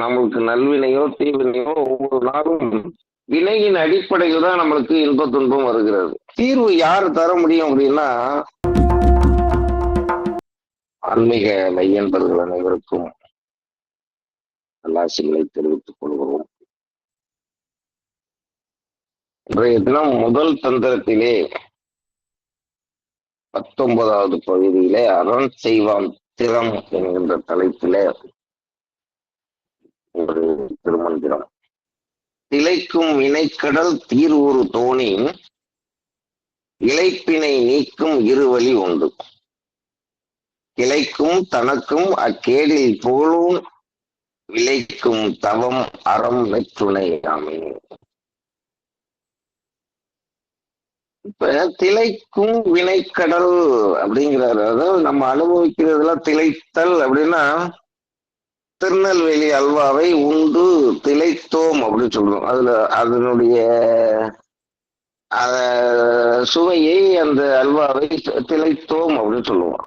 நம்மளுக்கு நல்வினையோ தீவினையோ ஒவ்வொரு நாளும் வினையின் அடிப்படையில் தான் நம்மளுக்கு இன்ப துன்பம் வருகிறது. தீர்வு யார் தர முடியும் அப்படின்னா ஆன்மீக மையன்பர்கள் அனைவருக்கும் நல்லாசிகளை தெரிவித்துக் கொள்கிறோம். இன்றைய தினம் முதல் தந்திரத்திலே பத்தொன்பதாவது பகுதியிலே அரண் செய்வான் திறம் என்கின்ற தலைப்பிலே ஒரு திருமந்திரம் திளைக்கும் வினைக்கடல் தீர்வுறு தோணி இழைப்பினை நீக்கும் இருவழி உண்டு. கிளைக்கும் தனக்கும் அக்கேடில் போலும் விளைக்கும் தவம் அறம் நெற்றுணை ஆமே இப்ப திளைக்கும் வினைக்கடல் அப்படிங்கிறாரு. அதாவது நம்ம அனுபவிக்கிறதுல திளைத்தல் அப்படின்னா திருநெல்வேலி அல்வாவை உண்டு திளைத்தோம் அப்படின்னு சொல்றோம். அதுல அதனுடைய சுவையை அந்த அல்வாவை திளைத்தோம் அப்படின்னு சொல்லுவோம்.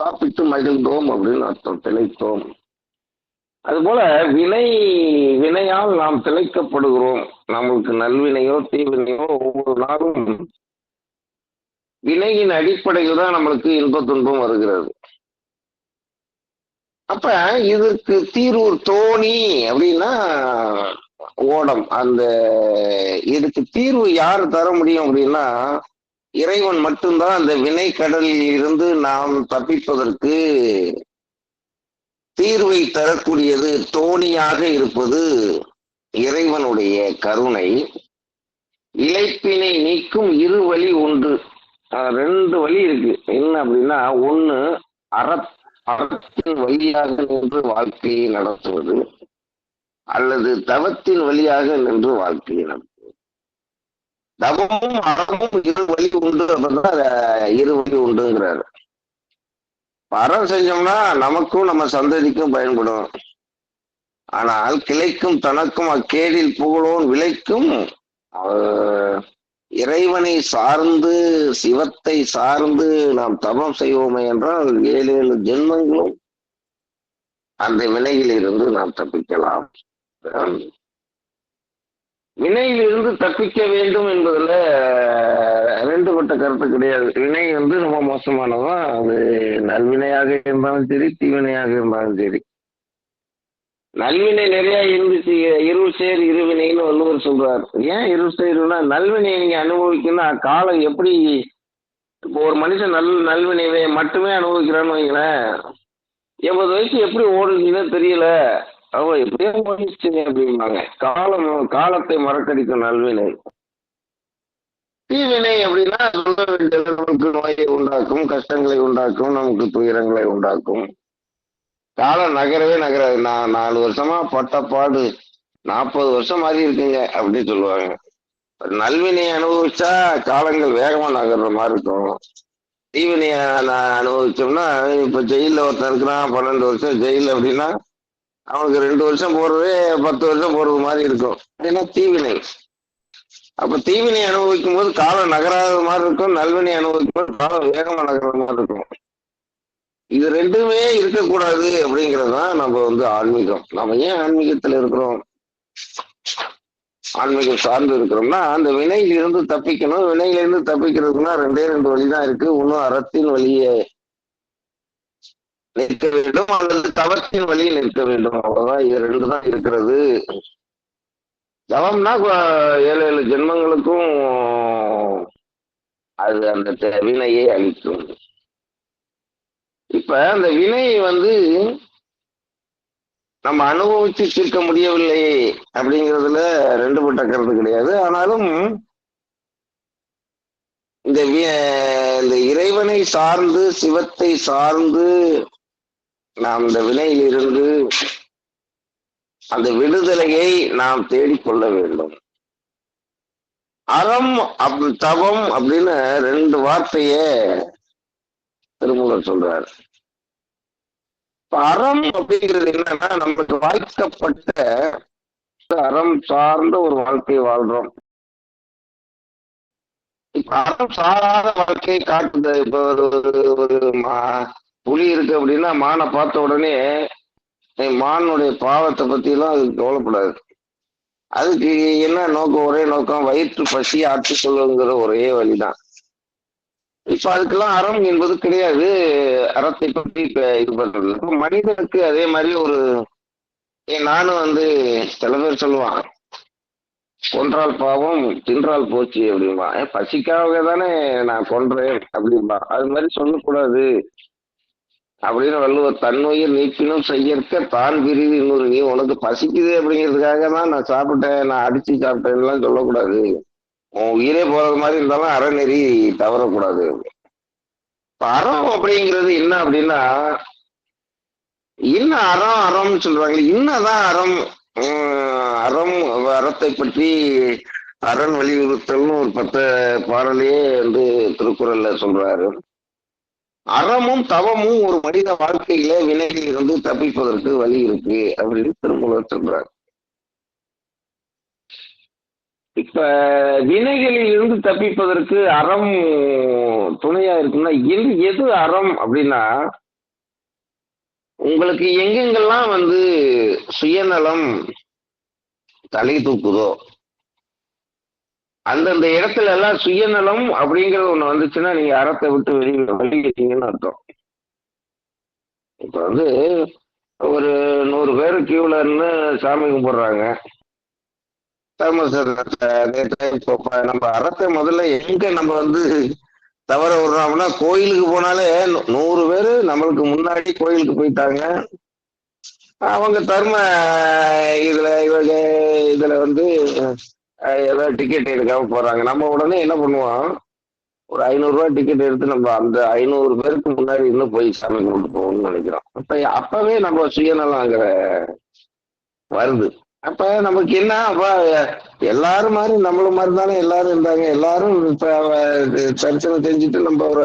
சாப்பிட்டு மகிழ்ந்தோம் அப்படின்னு அர்த்தம் திளைத்தோம். அதுபோல வினை வினையால் நாம் திளைக்கப்படுகிறோம். நம்மளுக்கு நல்வினையோ தீவினையோ ஒவ்வொரு நாளும் வினையின் அடிப்படையில் தான் நம்மளுக்கு இன்ப துன்பம் வருகிறது. அப்ப இதுக்கு தீர்வு தோணி அப்படின்னா ஓடம். அந்த இதுக்கு தீர்வு யார் தர முடியும் அப்படின்னா இறைவன் மட்டும்தான் அந்த வினை கடலில் இருந்து நாம் தப்பிப்பதற்கு தீர்வை தரக்கூடியது தோணியாக இருப்பது இறைவனுடைய கருணை. இழைப்பினை நீக்கும் இரு வழி உண்டு ரெண்டு வழி இருக்கு. என்ன அப்படின்னா ஒன்னு அற அறத்தின் வழியாக நின்று வாழ்க்கையை நடத்துவது அல்லது தவத்தின் வழியாக நின்று வாழ்க்கையை நடத்துவது. தவமும் அறமும் இரு வழி உண்டு அப்படின்னா இரு வழி உண்டுங்கிறாரு. அறம் செஞ்சோம்னா நமக்கும் நம்ம சந்ததிக்கும் பயன்படும். ஆனால் கிளைக்கும் தனக்கும் அக்கேடில் புகழோன் விளைக்கும் இறைவனை சார்ந்து சிவத்தை சார்ந்து நாம் தபம் செய்வோமே என்றால் ஏழு ஏழு ஜென்மங்களும் அந்த வினையில் இருந்து நாம் தப்பிக்கலாம். வினையிலிருந்து தப்பிக்க வேண்டும் என்பதுல ரெண்டு பட்ட கருத்து கிடையாது. வினை வந்து ரொம்ப மோசமானதான் அது நல்வினையாக இருந்தாலும் சரி தீவினையாக இருந்தாலும் சரி. நல்வினை நிறைய இருந்துச்சு. இரு சேர் இருவினைன்னு வள்ளுவர் சொல்றார். ஏன் இரு சேர்னா நல்வினையை நீங்க அனுபவிக்கணும் காலம் எப்படி இப்போ ஒரு மனுஷன் நல் நல்வினைவை மட்டுமே அனுபவிக்கிறான்னு வைங்களேன். எண்பது வயசு எப்படி ஓடுச்சுன்னு தெரியல. அவன் எப்படியோ ஓடிச்சுங்க அப்படிம்பாங்க. காலம் காலத்தை மறக்கடிக்கும் நல்வினை. தீவினை அப்படின்னா சொல்ல வேண்டியது நமக்கு நோயை உண்டாக்கும் கஷ்டங்களை உண்டாக்கும் நமக்கு துயரங்களை உண்டாக்கும். காலம் நகரவே நகராது. நான் நாலு வருஷமா பட்ட பாடு நாற்பது வருஷம் மாதிரி இருக்குங்க அப்படின்னு சொல்லுவாங்க. நல்வினையை அனுபவிச்சா காலங்கள் வேகமா நகர்ற மாதிரி இருக்கும். தீவினையை நான் அனுபவிச்சோம்னா இப்ப ஜெயில ஒருத்தன் இருக்கிறான் பன்னெண்டு வருஷம் ஜெயில அப்படின்னா அவனுக்கு ரெண்டு வருஷம் போறதே பத்து வருஷம் போறது மாதிரி இருக்கும். அப்படின்னா தீவினை. அப்ப தீவினை அனுபவிக்கும் போது காலம் நகராத மாதிரி இருக்கும் நல்வினை அனுபவிக்கும் போது காலம் வேகமா நகர்ற மாதிரி இருக்கும். இது ரெண்டுமே இருக்கக்கூடாது அப்படிங்கிறது தான் நம்ம வந்து ஆன்மீகம். நம்ம ஏன் ஆன்மீகத்துல இருக்கிறோம்? ஆன்மீகம் சார்ந்து இருக்கிறோம்னா அந்த வினையில இருந்து தப்பிக்கணும். வினையில இருந்து தப்பிக்கிறதுக்குன்னா ரெண்டே ரெண்டு வழிதான் இருக்கு. ஒன்னும் அறத்தின் வழியே நிற்க வேண்டும் அல்லது தவத்தின் வழியில் நிற்க வேண்டும். அவ்வளவுதான். இது ரெண்டு தான் இருக்கிறது. தவம்னா ஏழு ஏழு ஜென்மங்களுக்கும் அது அந்த வினையை அளிக்கும். இப்ப அந்த வினையை வந்து நம்ம அனுபவிச்சு தீர்க்க முடியவில்லை அப்படிங்கிறதுல ரெண்டு பட்ட கருத்து கிடையாது. ஆனாலும் இந்த இந்த இறைவனை சார்ந்து சிவத்தை சார்ந்து நாம் இந்த வினையிலிருந்து அந்த விடுதலையை நாம் தேடிக்கொள்ள வேண்டும். அறம் அப் தவம் அப்படின்னு ரெண்டு வார்த்தைய திருமூலர் சொல்றார். அறம் அப்படிங்கிறது என்னன்னா நமக்கு வாழ்க்கப்பட்ட அறம் சார்ந்த ஒரு வாழ்க்கையை வாழ்றோம். அறம் சாராத வாழ்க்கையை காட்டுது. இப்ப ஒரு ஒரு புலி இருக்கு அப்படின்னா மானை பார்த்த உடனே மானுடைய பாவத்தை பத்தி எல்லாம் அது கவலைப்படாது. அதுக்கு என்ன நோக்கம்? ஒரே நோக்கம் வயிற்று பசி ஆற்றி கொள்ளுங்கிற ஒரே வழிதான். இப்ப அதுக்கெல்லாம் அறம் என்பது கிடையாது. அறத்தை பற்றி இப்ப இது பண்றது இப்ப மனிதனுக்கு அதே மாதிரி ஒரு நானும் வந்து சில பேர் சொல்லுவான் கொன்றால் பாவம் தின்றால் போச்சு அப்படிம்பா ஏன் பசிக்காக தானே நான் கொன்றேன் அப்படிம்பா. அது மாதிரி சொல்லக்கூடாது. அப்படின்னு வள்ளுவர் தன்னுயிர் நீக்கினும் செய்யற்க தான் பிரிவு இன்னொரு நீ. உனக்கு பசிக்குது அப்படிங்கிறதுக்காக தான் நான் சாப்பிட்டேன் நான் அடிச்சு சாப்பிட்டேன்லாம் சொல்லக்கூடாது. உன் உயிரே போறது மாதிரி இருந்தாலும் அறநெறி தவறக்கூடாது. இப்ப அறம் அப்படிங்கிறது என்ன அப்படின்னா இன்னும் அறம் அறம்னு சொல்றாங்க இன்னதான் அறம் அறம் அறத்தை பற்றி அரண் வலியுறுத்தல்னு ஒரு பத்து பாடலையே வந்து திருக்குறள்ல சொல்றாரு. அறமும் தவமும் ஒரு மனித வாழ்க்கையில வினையில் இருந்து தப்பிப்பதற்கு வழி இருக்கு அப்படின்னு திருக்குறள் சொல்றாரு. இப்ப வினைகளில் இருந்து தப்பிப்பதற்கு அறம் துணையா இருக்குன்னா எது எது அறம் அப்படின்னா உங்களுக்கு எங்கெங்கெல்லாம் வந்து சுயநலம் தலை தூக்குதோ அந்தந்த இடத்துல எல்லாம் சுயநலம் அப்படிங்கறது ஒண்ணு வந்துச்சுன்னா நீங்க அறத்தை விட்டு வெளியில வெளியேட்டீங்கன்னு அர்த்தம். இப்ப வந்து ஒரு நூறு பேர் கியூல இருந்து சாமி கும்பிடுறாங்க. நம்ம அறத்தை முதல்ல எங்க நம்ம வந்து தவற விடுறோம்னா கோயிலுக்கு போனாலே நூ- நூறு பேர் நம்மளுக்கு முன்னாடி கோயிலுக்கு போயிட்டாங்க. அவங்க தர்ம இதுல இவங்க இதுல வந்து ஏதோ டிக்கெட் எடுக்காம போறாங்க. நம்ம உடனே என்ன பண்ணுவோம்? ஒரு ஐநூறு ரூபாய் டிக்கெட் எடுத்து நம்ம அந்த ஐநூறு பேருக்கு முன்னாடி இன்னும் போய் சாமி கும்பிட்டு போகணும்னு நினைக்கிறோம். அப்ப அப்பவே நம்ம சுயநலங்கிற வருது. அப்ப நமக்கு என்ன? அப்ப எல்லாரும் மாதிரி நம்மள மாதிரி தானே எல்லாரும் இருந்தாங்க. எல்லாரும் இப்ப தரிசனம் செஞ்சுட்டு நம்ம ஒரு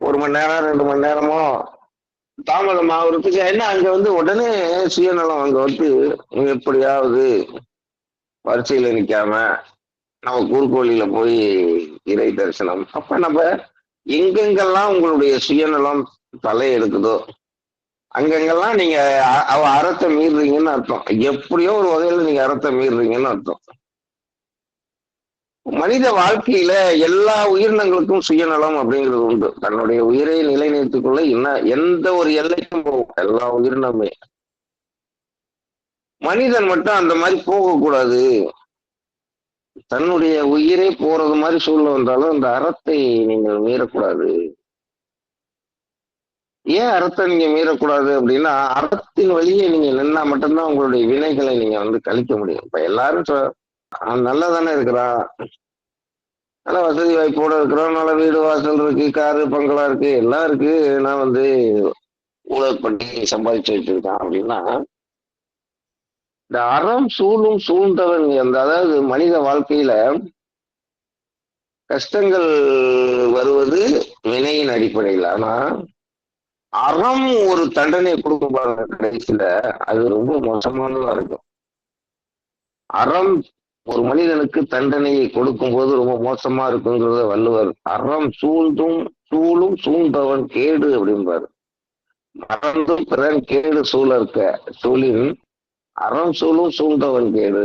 ஒரு மணி நேரம் ரெண்டு மணி நேரமோ தாமதம் ஆகுறதுக்கு என்ன அங்க வந்து உடனே சுயநலம் அங்க வந்து எப்படியாவது வரிசையில நிக்காம நம்ம குறுக்கோழியில போய் இறை தரிசனம். அப்ப நம்ம எங்கெங்கெல்லாம் உங்களுடைய சுயநலம் தலை எடுக்குதோ அங்கங்கெல்லாம் நீங்க அவ அறத்தை மீறுறீங்கன்னு அர்த்தம். எப்படியோ ஒரு வகையில நீங்க அறத்தை மீறுறீங்கன்னு அர்த்தம். மனித வாழ்க்கையில எல்லா உயிரினங்களுக்கும் சுயநலம் அப்படிங்கிறது உண்டு. தன்னுடைய உயிரை நிலைநிறுத்திக்கொள்ள என்ன எந்த ஒரு எல்லைக்கும் போகும். எல்லா உயிரினமே. மனிதன் மட்டும் அந்த மாதிரி போகக்கூடாது. தன்னுடைய உயிரே போறது மாதிரி சூழ்நிலை வந்தாலும் அந்த அறத்தை நீங்கள் மீறக்கூடாது. ஏன் அறத்தை நீங்க மீறக்கூடாது அப்படின்னா அறத்தின் வழியே நீங்க நின்னா மட்டும்தான் உங்களுடைய வினைகளை நீங்க வந்து கழிக்க முடியும். இப்ப எல்லாரும் சொ- அவன் நல்லா தானே இருக்கிறான் நல்ல வசதி வாய்ப்போட இருக்கிறோம் நல்ல வீடு வாசல் இருக்கு காரு பங்களா இருக்கு எல்லாம் இருக்கு. நான் வந்து ஊழல் பண்ணி சம்பாதிச்சு வச்சிருக்கான் அப்படின்னா இந்த அறம் சூழும் சூழ்ந்தவன் அந்த அதாவது மனித வாழ்க்கையில கஷ்டங்கள் வருவது வினையின் அடிப்படையில். ஆனா அறம் ஒரு தண்டனை கொடுக்கும் பாருங்க கடைசியில. அது ரொம்ப மோசமானதா இருக்கும். அறம் ஒரு மனிதனுக்கு தண்டனையை கொடுக்கும் போது ரொம்ப மோசமா இருக்குங்கிறத வள்ளுவர் அறம் சூழ்ந்தும் சூழும் சூழ்ந்தவன் கேடு அப்படிம்பாரு. மறந்தும் பிறன் கேடு சூழற்க சூழின் அறம் சூழும் சூழ்ந்தவன் கேடு.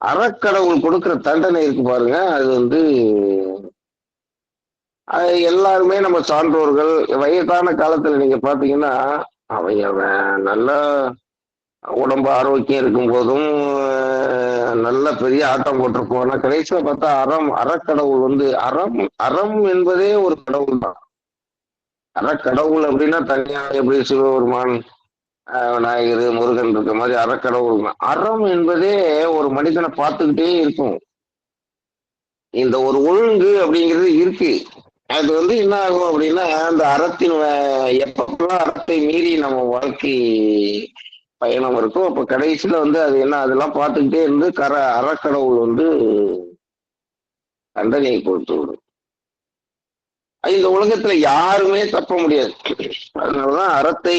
அறக்கடவுள் கொடுக்கிற தண்டனை இருக்கு பாருங்க அது வந்து அது எல்லாருமே நம்ம சான்றோர்கள். வயதான காலத்துல நீங்க பாத்தீங்கன்னா அவங்க அவன் நல்ல உடம்பு ஆரோக்கியம் இருக்கும் போதும் நல்ல பெரிய ஆட்டம் போட்டிருப்போம் கடைசியில் கடைசியில பார்த்தா அறம் அறக்கடவுள் வந்து அறம் அறம் என்பதே ஒரு கடவுள் தான். அறக்கடவுள் அப்படின்னா தனியா எப்படி சிவபெருமான் விநாயகர் முருகன் இருக்க மாதிரி அறக்கடவுள் தான். அறம் என்பதே ஒரு மனிதனை பார்த்துக்கிட்டே இருக்கும். இந்த ஒரு ஒழுங்கு அப்படிங்கிறது இருக்கு. அது வந்து என்ன ஆகும் அப்படின்னா அந்த அறத்தின் எப்பெல்லாம் அறத்தை மீறி நம்ம வாழ்க்கை பயணம் இருக்கும் அப்ப கடைசியில வந்து அது என்ன அதெல்லாம் பார்த்துக்கிட்டே இருந்து கர அறக்கடவுள் வந்து தண்டனையை கொடுத்து விடும். இந்த உலகத்துல யாருமே தப்ப முடியாது. அதனாலதான் அறத்தை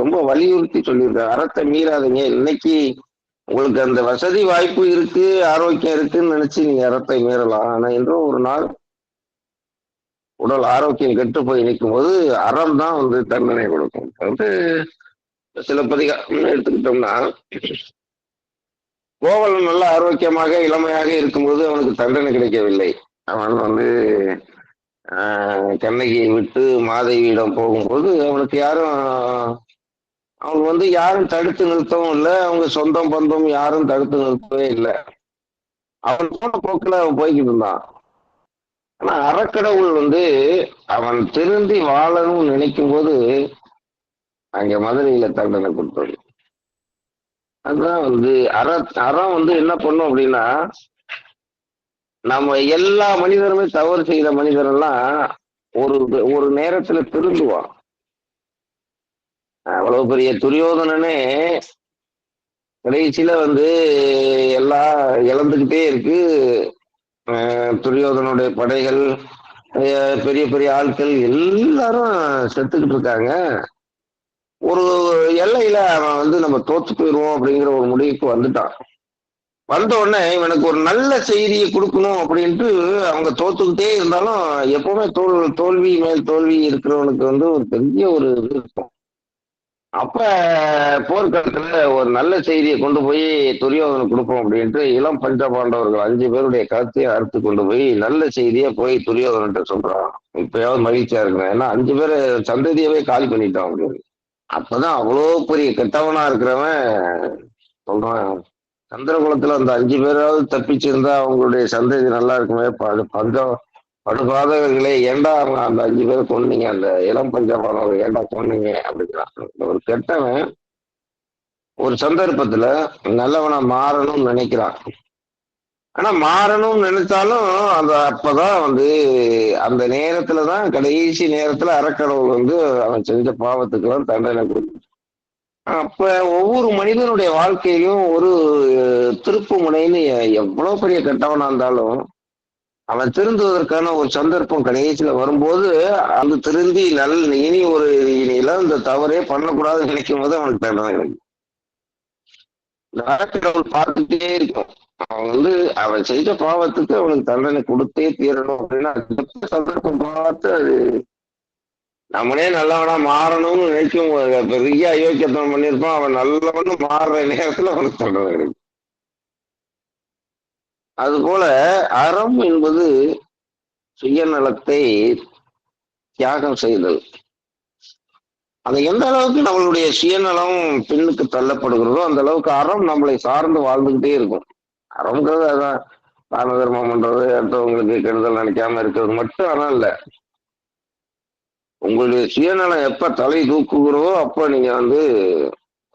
ரொம்ப வலியுறுத்தி சொல்லியிருக்காங்க. அறத்தை மீறாதீங்க. இன்னைக்கு உங்களுக்கு அந்த வசதி வாய்ப்பு இருக்கு ஆரோக்கியம் இருக்குன்னு நினைச்சு நீங்க அறத்தை மீறலாம். ஆனா என்றோ ஒரு நாள் உடல் ஆரோக்கியம் கெட்டு போய் நிற்கும் போது அறம் தான் வந்து தண்டனை கொடுக்கும். வந்து சிலப்பதிகாரம் எடுத்துக்கிட்டோம்னா கோவலன் நல்ல ஆரோக்கியமாக இளமையாக இருக்கும்போது அவனுக்கு தண்டனை கிடைக்கவில்லை. அவன் வந்து கண்ணகியை விட்டு மாதவியிடம் போகும்போது அவனுக்கு யாரும் அவங்க வந்து யாரும் தடுத்து நிறுத்தவும் இல்லை. அவங்க சொந்தம் பந்தம் யாரும் தடுத்து நிறுத்தவே இல்லை. அவன் போன போக்கில் அவன் போய்கிட்டு இருந்தான். ஆனா அறக்கடவுள் வந்து அவன் திருந்தி வாழணும்னு நினைக்கும் போது அங்க மதுரையில தண்டனை கொடுத்தது. அதுதான் வந்து அற அறம் வந்து என்ன பண்ணும் அப்படின்னா நம்ம எல்லா மனிதருமே தவறு செய்த மனிதரெல்லாம் ஒரு ஒரு நேரத்துல திருந்துவான். அவ்வளவு பெரிய துரியோதனனே கடைசியில வந்து எல்லாம் இழந்துகிட்டே இருக்கு. துரியோதனுடைய படைகள் பெரிய பெரிய ஆட்கள் எல்லாரும் செத்துக்கிட்டு இருக்காங்க. ஒரு எல்லையில அவன் வந்து நம்ம தோத்து போயிடுவோம் அப்படிங்கிற ஒரு முடிவுக்கு வந்துட்டான். வந்த உடனே இவனுக்கு ஒரு நல்ல செய்தியை கொடுக்கணும் அப்படின்ட்டு அவங்க தோத்துக்கிட்டே இருந்தாலும் எப்பவுமே தோல் தோல்வி மேல் தோல்வி இருக்கிறவனுக்கு வந்து ஒரு பெரிய ஒரு இது இருக்கும். அப்ப போர்க்களத்துல ஒரு நல்ல செய்தியை கொண்டு போய் துரியோதனுக்கு கொடுப்போம் அப்படின்ட்டு இளம் பஞ்ச பாண்டவர்கள் அஞ்சு பேருடைய கருத்தையும் அறுத்து கொண்டு போய் நல்ல செய்தியை போய் துரியோதன்கிட்ட சொல்றான் இப்பயாவது மகிழ்ச்சியா இருக்கிறேன் ஏன்னா அஞ்சு பேர் சந்ததியவே காலி பண்ணிட்டான் அப்படின்னு. அப்பதான் அவ்வளோ பெரிய கெட்டவனா இருக்கிறவன் சொல்றான். சந்திரகுலத்துல அந்த அஞ்சு பேராவது தப்பிச்சிருந்தா அவங்களுடைய சந்ததி நல்லா இருக்குமே. பஞ்சம் படுபாதகர்களே ஏண்டா அந்த அஞ்சு பேர் கொன்னீங்க? அந்த இளம் பஞ்சபாலம் ஏண்டா கொன்னீங்க? அப்படிங்கிறான். ஒரு கெட்டவன் ஒரு சந்தர்ப்பத்துல நல்லவனை மாறணும்னு நினைக்கிறான். ஆனா மாறணும்னு நினைச்சாலும் அந்த அப்பதான் வந்து அந்த நேரத்துலதான் கடைசி நேரத்துல அறக்கடவுள் வந்து அவன் செஞ்ச பாவத்துக்கெல்லாம் தண்டனை கொடுக்கும். அப்ப ஒவ்வொரு மனிதனுடைய வாழ்க்கையிலும் ஒரு திருப்பு முனைன்னு எவ்வளவு பெரிய கெட்டவனா இருந்தாலும் அவன் திருந்துவதற்கான ஒரு சந்தர்ப்பம் கடைசியில வரும்போது அந்த திருந்தி நல்ல இனி ஒரு இனியெல்லாம் இந்த தவறே பண்ணக்கூடாதுன்னு நினைக்கும் போது அவனுக்கு தண்டனை கிடைக்கும். இந்த பார்த்துட்டே இருக்கும். அவன் வந்து அவன் செய்த பாவத்துக்கு அவனுக்கு தண்டனை கொடுத்தே தீரணும் அப்படின்னா சந்தர்ப்பம் பார்த்து அது நம்மளே நல்லவனா மாறணும்னு நினைக்கும் போது பெரிய அயோக்கியத்தனம் பண்ணியிருப்பான். அவன் நல்லவனு மாறுற நேரத்துல அவனுக்கு தண்டனை கிடைக்கும். அதுபோல அறம் என்பது சுயநலத்தை தியாகம் செய்தல். அது எந்த அளவுக்கு நம்மளுடைய சுயநலம் பின்னுக்கு தள்ளப்படுகிறதோ அந்த அளவுக்கு அறம் நம்மளை சார்ந்து வாழ்ந்துகிட்டே இருக்கும். அறம்ங்கிறது அதான். தான தர்மம் பண்றது அடுத்தவங்களுக்கு கெடுதல் நினைக்காம இருக்கிறது மட்டும் ஆனால் இல்ல. உங்களுடைய சுயநலம் எப்ப தலை தூக்குகிறதோ அப்ப நீங்க வந்து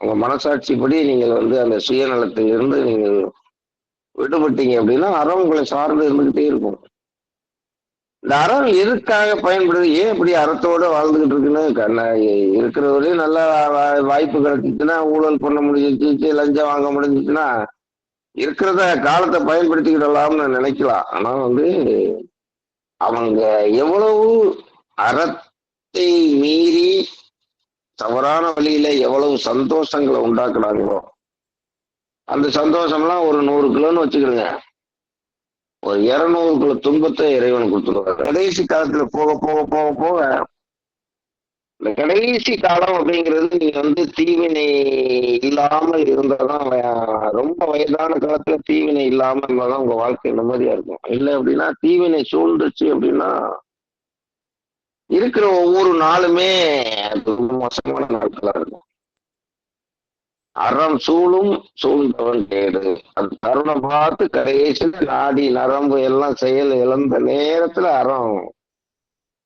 உங்க மனசாட்சிப்படி நீங்கள் வந்து அந்த சுயநலத்திலிருந்து நீங்கள் விடுபட்டீங்க அப்படின்னா அறம் உங்களை சார்ந்து இருந்துகிட்டே இருக்கும். இந்த அறம் எதுக்காக பயன்படுது? ஏன் இப்படி அறத்தோட வாழ்ந்துகிட்டு இருக்குன்னு? கண்ண இருக்கிறவரையும் நல்ல வா- வாய்ப்பு கிடைச்சிச்சுன்னா ஊழல் பண்ண முடிஞ்சிச்சு லஞ்சம் வாங்க முடிஞ்சிச்சுன்னா இருக்கிறத காலத்தை பயன்படுத்திக்கிடலாம்னு நினைக்கலாம். ஆனா வந்து அவங்க எவ்வளவு அறத்தை மீறி தவறான வழியில எவ்வளவு சந்தோஷங்களை உண்டாக்குறாங்களோ அந்த சந்தோஷம்லாம் ஒரு நூறு கிலோன்னு வச்சுக்கிடுங்க. ஒரு இரநூறு கிலோ துன்பத்தை இறைவன் கொடுத்துருவாரு. கடைசி காலத்துல போக போக போக போக இந்த கடைசி காலம் அப்படிங்கிறது நீங்க வந்து தீவினை இல்லாமல் இருந்தாதான் ரொம்ப வயதான காலத்துல தீவினை இல்லாம இருந்தாதான் உங்க வாழ்க்கை நிம்மதியா இருக்கும். இல்லை அப்படின்னா தீவினை சூழ்ந்துச்சு அப்படின்னா இருக்கிற ஒவ்வொரு நாளுமே அது ரொம்ப மோசமான நாட்களா இருக்கும். அறம் சூழும் சூழ்ந்தவன் கேடு. அது தருணம் பார்த்து கடைசியில் நாடி நரம்பு எல்லாம் செயல் இழந்த நேரத்துல அறம்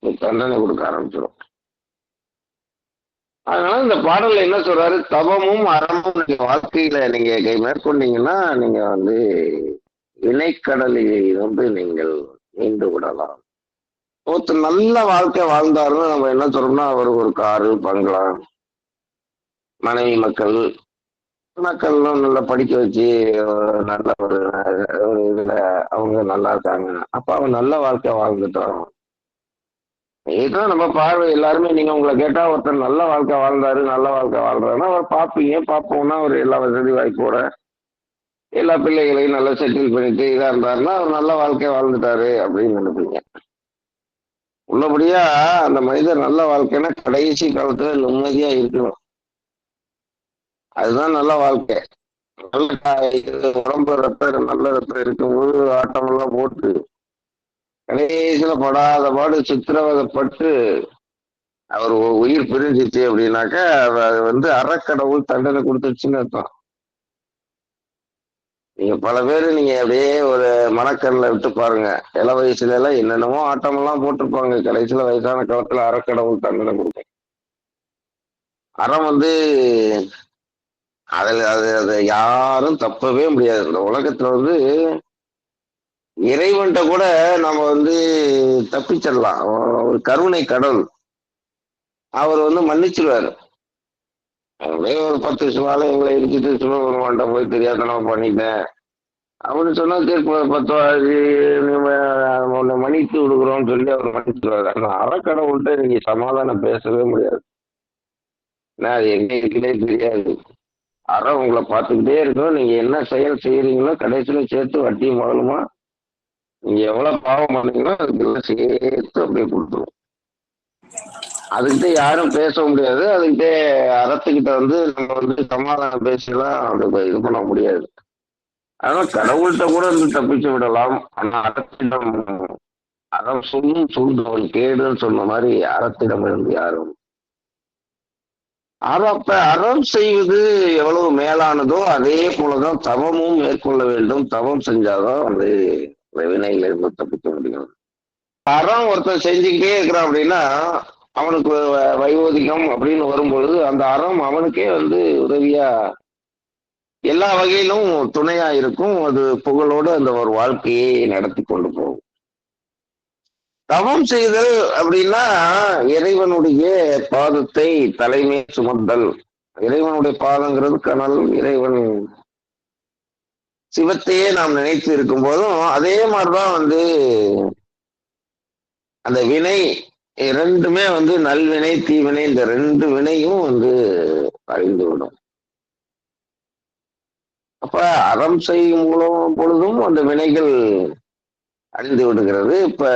தண்டனை கொடுக்க ஆரம்பிச்சிடும். அதனால இந்த பாடல்ல என்ன சொல்றாரு? தவமும் அறமும் நீங்க வாழ்க்கையில நீங்க மேற்கொண்டீங்கன்னா நீங்க வந்து இணைக்கடலில் வந்து நீங்கள் மீண்டு விடலாம். ஒருத்தர் நல்ல வாழ்க்கை வாழ்ந்தாருன்னு நம்ம என்ன சொல்றோம்னா அவர் ஒரு காரு பங்களா மனைவி மக்கள் மக்கள்லாம் நல்லா படிக்க வச்சு நல்ல ஒரு ஒரு இதுல அவங்க நல்லா இருக்காங்க. அப்ப அவன் நல்ல வாழ்க்கை வாழ்ந்துட்டான் இதுதான் நம்ம பார்வை எல்லாருமே நீங்க உங்களை கேட்டா ஒருத்தர் நல்ல வாழ்க்கை வாழ்ந்தாரு நல்ல வாழ்க்கை வாழ்றாருன்னா அவர் பார்ப்பீங்க. பார்ப்போம்னா அவர் எல்லா வசதி வாய்ப்போட எல்லா பிள்ளைகளையும் நல்லா செட்டில் பண்ணிட்டு இதா இருந்தாருன்னா அவர் நல்ல வாழ்க்கை வாழ்ந்துட்டாரு அப்படின்னு நினைப்பீங்க. உள்ளபடியா அந்த மனிதர் நல்ல வாழ்க்கைன்னா கடைசி காலத்துல நிம்மதியா இருக்கணும். அதுதான் நல்ல வாழ்க்கை. நல்ல உடம்பு ரத்தம் நல்ல ரத்தம் இருக்கும்போது ஆட்டம் எல்லாம் போட்டு கடைசியில படாத பாடு சித்திரவதைப்பட்டு அவர் உயிர் பிரிஞ்சிச்சு அப்படின்னாக்கா அது வந்து அறக்கடவுள் தண்டனை கொடுத்துருச்சுன்னு அர்த்தம். நீங்க பல பேர் நீங்க அப்படியே ஒரு மனக்கண்ணில் விட்டு பாருங்க. இள வயசுல எல்லாம் என்னென்னமோ ஆட்டம் எல்லாம் போட்டிருப்பாங்க. கடைசியில வயசான காலத்துல அறக்கடவுள் தண்டனை கொடுக்கும். அறம் வந்து அதில் அது அதை யாரும் தப்பவே முடியாது. இந்த உலகத்துல வந்து இறைவன்கிட்ட கூட நம்ம வந்து தப்பிச்சிடலாம். ஒரு கருணை கடவுள். அவர் வந்து மன்னிச்சிருவாரு. அப்படியே ஒரு பத்து வருஷமால எங்களை இடிச்சிட்டு சிவபெருமான்ட்ட போய் தெரியாதனமா பண்ணிட்டேன். அப்படின்னு சொன்னா தீர்ப்பு பத்து உன்னை மன்னித்து விடுக்குறோம்னு சொல்லி அவர் மன்னிச்சிருவாரு. ஆனா அறக்கடவுள்கிட்ட நீங்க சமாதானம் பேசவே முடியாது. ஏன்னா அது எங்க இருக்குன்னே தெரியாது. அறம் உங்களை பார்த்துக்கிட்டே இருக்கும். நீங்க என்ன செயல் செய்யறீங்களோ கடைசியில சேர்த்து வட்டி முதலுமா நீங்க எவ்வளவு பாவம் பண்ணீங்களோ அதுக்கெல்லாம் சேர்த்து அப்படியே கொடுத்துரும் அதுக்கிட்ட யாரும் பேச முடியாது. அதுக்கிட்ட அறத்துக்கிட்ட வந்து நம்ம வந்து சமாதானம் பேசலாம் அப்படி இது பண்ண முடியாது. ஆனால் கடவுள்கிட்ட கூட இருந்து தப்பிச்சு விடலாம். ஆனா அறத்திடம் அறம் சொல்லும் சூழ்ந்தவன் கேடுன்னு சொன்ன மாதிரி அறத்திடம் இருந்து யாரும் அறப்ப அறம் செய்வது எவ்வளவு மேலானதோ அதே போலதான் தவமும் மேற்கொள்ள வேண்டும். தவம் செஞ்சாதான் வந்து அந்த வினையில இருந்து தப்பிக்க முடியும். அறம் ஒருத்தன் செஞ்சுக்கிட்டே இருக்கிறான் அப்படின்னா அவனுக்கு வ- வைவோதிகம் அப்படின்னு வரும்பொழுது அந்த அறம் அவனுக்கே வந்து உதவியா எல்லா வகையிலும் துணையா இருக்கும். அது புகழோடு அந்த ஒரு வாழ்க்கையை நடத்தி கொண்டு போகும். தவம் செய்தல் அப்படின்னா இறைவனுடைய பாதத்தை தலைமை சுமந்தல் இறைவனுடைய பாதங்கிறது கனல் இறைவன் சிவத்தையே நாம் நினைத்து இருக்கும் போதும் அதே மாதிரிதான் வந்து அந்த வினை இரண்டுமே வந்து நல்வினை தீவினை இந்த ரெண்டு வினையும் வந்து அழிந்து விடும் அப்ப அறம் செய்யும் மூலம் பொழுதும் அந்த வினைகள் அழிந்து விடுகிறது. இப்ப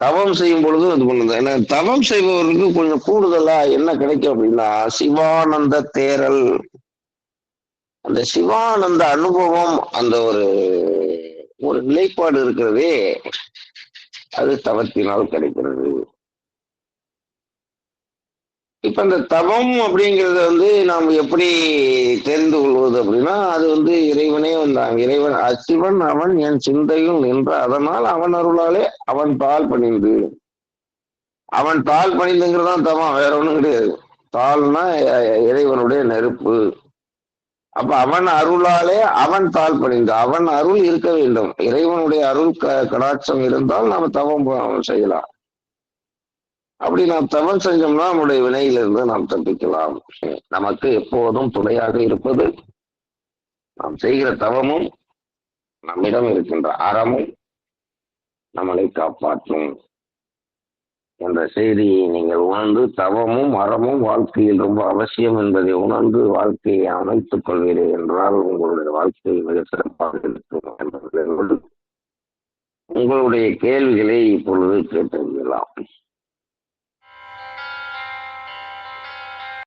தவம் செய்யும் பொழுதும் இது பண்ணுது. ஏன்னா தவம் செய்பவருக்கு கொஞ்சம் கூடுதலா என்ன கிடைக்கும் அப்படின்னா சிவானந்த தேரல். அந்த சிவானந்த அனுபவம் அந்த ஒரு ஒரு நிலைப்பாடு இருக்கிறதே அது தவத்தினால் கிடைக்கிறது. இப்ப இந்த தவம் அப்படிங்கறத வந்து நாம் எப்படி தெரிந்து கொள்வது அப்படின்னா அது வந்து இறைவனே வந்தான். இறைவன் அச்சிவன் அவன் என் சிந்தையில் நின்ற அதனால் அவன் அருளாலே அவன் தாழ் பணிந்து அவன் தாழ் பணிந்துங்கிறதான் தவம் வேற ஒண்ணும் கிடையாது. தாழ்னா இறைவனுடைய நெருப்பு. அப்ப அவன் அருளாலே அவன் தாழ் பணிந்து அவன் அருள் இருக்க வேண்டும். இறைவனுடைய அருள் க கடாட்சம் இருந்தால் நாம தவம் செய்யலாம். அப்படி நாம் தவம் செஞ்சோம்னா நம்முடைய வினையிலிருந்து நாம் தப்பிக்கலாம். நமக்கு எப்போதும் துணையாக இருப்பது நாம் செய்கிற தவமும் நம்மிடம் இருக்கின்ற அறமும் நம்மளை காப்பாற்றும் என்ற செய்தியை நீங்கள் உணர்ந்து தவமும் அறமும் வாழ்க்கையில் ரொம்ப அவசியம் என்பதை உணர்ந்து வாழ்க்கையை அமைத்துக் கொள்வீர்கள் என்றால் உங்களுடைய வாழ்க்கை மிக சிறப்பாக இருக்கும் என்பதை உங்களுடைய கேள்விகளை இப்பொழுது கேட்டறியலாம்